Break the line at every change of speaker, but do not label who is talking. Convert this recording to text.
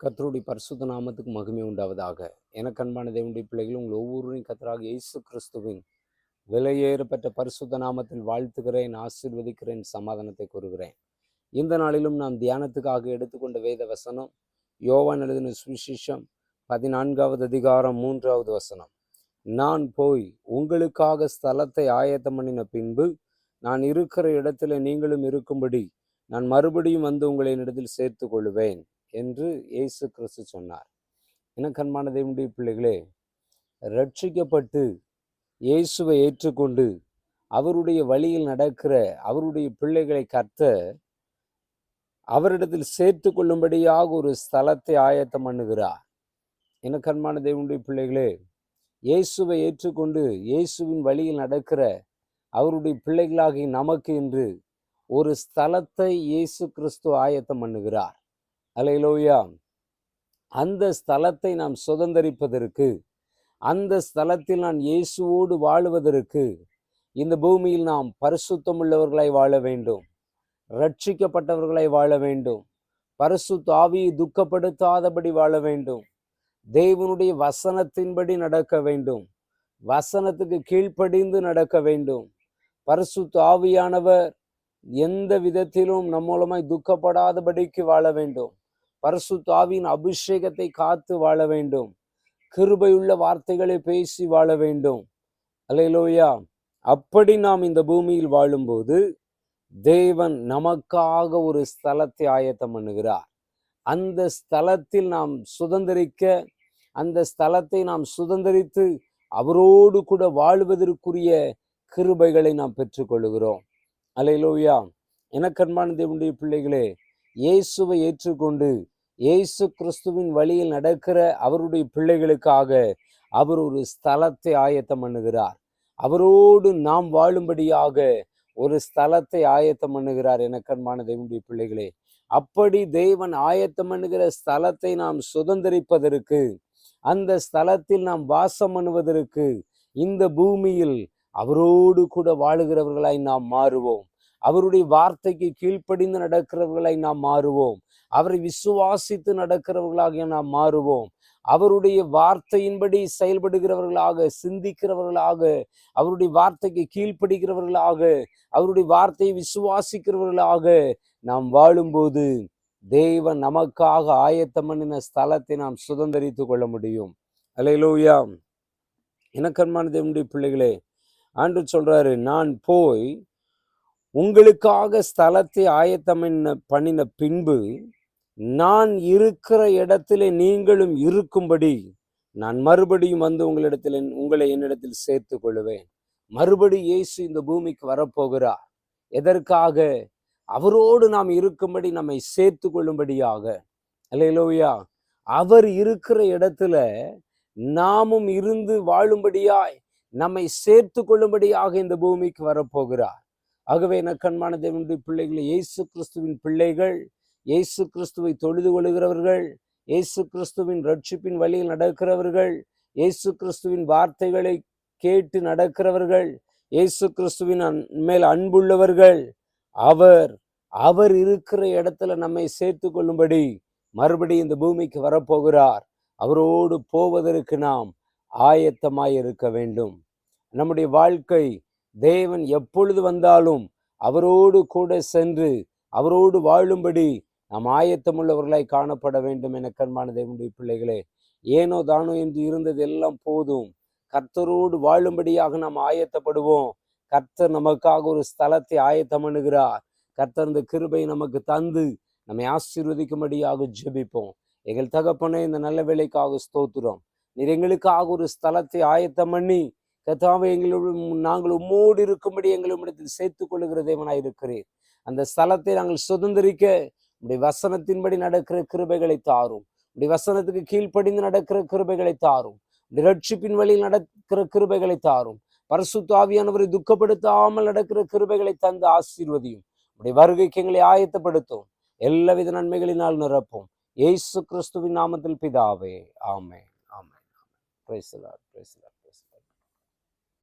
கத்தருடைய பரிசுத்த நாமத்துக்கு மகிமை உண்டாவதாக. எனக்கு அன்பான தேவனுடைய பிள்ளைகள் உங்கள் ஒவ்வொருவரையும் கத்தராக இயேசு கிறிஸ்துவின் விலையேறப்பட்ட பரிசுத்த நாமத்தில் வாழ்த்துகிறேன் ஆசீர்வதிக்கிறேன் சமாதானத்தை கூறுகிறேன். இந்த நாளிலும் நாம் தியானத்துக்காக எடுத்துக்கொண்ட வேத வசனம் யோவான் எழுதின சுவிசேஷம் பதினான்காவது அதிகாரம் மூன்றாவது வசனம். நான் போய் உங்களுக்காக ஸ்தலத்தை ஆயத்தம் பண்ணின பின்பு நான் இருக்கிற இடத்துல நீங்களும் இருக்கும்படி நான் மறுபடியும் வந்து உங்களை என்னிடத்தில் சேர்த்து கொள்வேன் என்று இயேசு கிறிஸ்து சொன்னார். இனக்கண்மான தேவனுடைய பிள்ளைகளே ரட்சிக்கப்பட்டு இயேசுவை ஏற்றுக்கொண்டு அவருடைய வழியில் நடக்கிற அவருடைய பிள்ளைகளை கற்ற அவரிடத்தில் சேர்த்து கொள்ளும்படியாக ஒரு ஸ்தலத்தை ஆயத்தம் பண்ணுகிறார். இனக்கண்மான தேவனுடைய பிள்ளைகளே இயேசுவை ஏற்றுக்கொண்டு இயேசுவின் வழியில் நடக்கிற அவருடைய பிள்ளைகளாகி நமக்கு என்று ஒரு ஸ்தலத்தை இயேசு கிறிஸ்து ஆயத்தம் பண்ணுகிறார். அலையிலோயா அந்த ஸ்தலத்தை நாம் சுதந்தரிப்பதற்கு அந்த ஸ்தலத்தில் நான் இயேசுவோடு வாழுவதற்கு இந்த பூமியில் நாம் பரிசுத்தமுள்ளவர்களாய் வாழ வேண்டும் ரட்சிக்கப்பட்டவர்களாய் வாழ வேண்டும் பரிசு தாவியை துக்கப்படுத்தாதபடி வாழ வேண்டும் தேவனுடைய வசனத்தின்படி நடக்க வேண்டும் வசனத்துக்கு கீழ்ப்படிந்து நடக்க வேண்டும் பரிசு தாவியானவர் எந்த விதத்திலும் நம்ம மூலமாய் துக்கப்படாதபடிக்கு வாழ வேண்டும். பரசுத்தாவின் அபிஷேகத்தை காத்து வாழ வேண்டும். கிருபையுள்ள வார்த்தைகளை பேசி வாழ வேண்டும். அலையிலோயா அப்படி நாம் இந்த பூமியில் வாழும்போது தேவன் நமக்காக ஒரு ஸ்தலத்தை ஆயத்தம் பண்ணுகிறார். அந்த ஸ்தலத்தில் நாம் சுதந்திரிக்க அந்த ஸ்தலத்தை நாம் சுதந்திரித்து அவரோடு கூட வாழ்வதற்குரிய கிருபைகளை நாம் பெற்றுக்கொள்கிறோம். அலையிலோயா எனக்கன்மான தேவனுடைய பிள்ளைகளே இயேசுவை ஏற்றுக்கொண்டு இயேசு கிறிஸ்துவின் வழியில் நடக்கிற அவருடைய பிள்ளைகளுக்காக அவர் ஒரு ஸ்தலத்தை ஆயத்தம் பண்ணுகிறார். அவரோடு நாம் வாழும்படியாக ஒரு ஸ்தலத்தை ஆயத்தம் பண்ணுகிறார் எனக்கன்பான தேவனுடைய பிள்ளைகளே. அப்படி தேவன் ஆயத்தம் பண்ணுகிற ஸ்தலத்தை நாம் சுதந்திரிப்பதற்கு அந்த ஸ்தலத்தில் நாம் வாசம் பண்ணுவதற்கு இந்த பூமியில் அவரோடு கூட வாழுகிறவர்களாய் நாம் மாறுவோம். அவருடைய வார்த்தைக்கு கீழ்ப்படிந்து நடக்கிறவர்களை நாம் மாறுவோம். அவரை விசுவாசித்து நடக்கிறவர்களாக நாம் மாறுவோம். அவருடைய வார்த்தையின்படி செயல்படுகிறவர்களாக சிந்திக்கிறவர்களாக அவருடைய வார்த்தைக்கு கீழ்ப்படுகிறவர்களாக அவருடைய வார்த்தையை விசுவாசிக்கிறவர்களாக நாம் வாழும்போது தேவன் நமக்காக ஆயத்தம் பண்ணின ஸ்தலத்தை நாம் சுதந்திரித்து கொள்ள முடியும். அலையிலோயா எனக்கன்மான தேவனுடைய பிள்ளைகளே ஆண்டு சொல்றாரு நான் போய் உங்களுக்காக ஸ்தலத்தை ஆயத்தம் பண்ணின பின்பு நான் இருக்கிற இடத்துல நீங்களும் இருக்கும்படி நான் மறுபடியும் வந்து உங்களிடத்தில் உங்களை என்னிடத்தில் சேர்த்து கொள்ளுவேன். மறுபடி இயேசு இந்த பூமிக்கு வரப்போகிறார். எதற்காக? அவரோடு நாம் இருக்கும்படி நம்மை சேர்த்து கொள்ளும்படியாக. அல்லையிலோயா அவர் இருக்கிற இடத்துல நாமும் இருந்து வாழும்படியாய் நம்மை சேர்த்து கொள்ளும்படியாக இந்த பூமிக்கு வரப்போகிறார். ஆகவே நக்கண்மான தேவனுடைய பிள்ளைகளை இயேசு கிறிஸ்துவின் பிள்ளைகள் இயேசு கிறிஸ்துவை தொழுது கொள்கிறவர்கள் இயேசு கிறிஸ்துவின் ரட்சிப்பின் வழியில் நடக்கிறவர்கள் இயேசு கிறிஸ்துவின் வார்த்தைகளை கேட்டு நடக்கிறவர்கள் இயேசு கிறிஸ்துவின் மேல் அன்புள்ளவர்கள் அவர் அவர் இருக்கிற இடத்துல நம்மை சேர்த்து கொள்ளும்படி மறுபடியும் இந்த பூமிக்கு வரப்போகிறார். அவரோடு போவதற்கு நாம் ஆயத்தமாய் இருக்க வேண்டும். நம்முடைய வாழ்க்கை தேவன் எப்பொழுது வந்தாலும் அவரோடு கூட சென்று அவரோடு வாழும்படி நாம் ஆயத்தம் உள்ளவர்களாய் காணப்பட வேண்டும் என கண்மான தேவனுடைய பிள்ளைகளே. ஏனோ தானோ என்று இருந்தது எல்லாம் போதும். கர்த்தரோடு வாழும்படியாக நாம் ஆயத்தப்படுவோம். கர்த்தர் நமக்காக ஒரு ஸ்தலத்தை ஆயத்தம் பண்ணுகிறார். கர்த்தர் இந்த கிருபை நமக்கு தந்து நம்மை ஆசீர்வதிக்கும்படியாக ஜெபிப்போம். எங்கள் தகப்பனே இந்த நல்ல வேலைக்காக ஸ்தோத்துறோம் நீர் எங்களுக்காக ஒரு ஸ்தலத்தை ஆயத்தம் பண்ணி கத்தாவை எங்களுடன் நாங்கள் உம்மோடு இருக்கும்படி எங்களிடத்தில் சேர்த்து கொள்ளுகிற தேவனாய் இருக்கிறேன் அந்த ஸ்தலத்தை நாங்கள் சுதந்திரிக்க உடைய வசனத்தின்படி நடக்கிற கிருபைகளை தாரும். உடைய வசனத்துக்கு கீழ்ப்படிந்து நடக்கிற கிருபைகளை தாரும். ரட்சிப்பின் வழியில் நடக்கிற கிருபைகளை தாரும். பரசுத்தாவியானவரை துக்கப்படுத்தாமல் நடக்கிற கிருபைகளை தந்து ஆசீர்வதியும். உடைய வருகைக்கு எங்களை ஆயத்தப்படுத்தும். எல்லாவித நன்மைகளினால் நிரப்பும். ஏசு கிறிஸ்துவின் நாமத்தில் பிதாவே. ஆமே ஆமே ஆமே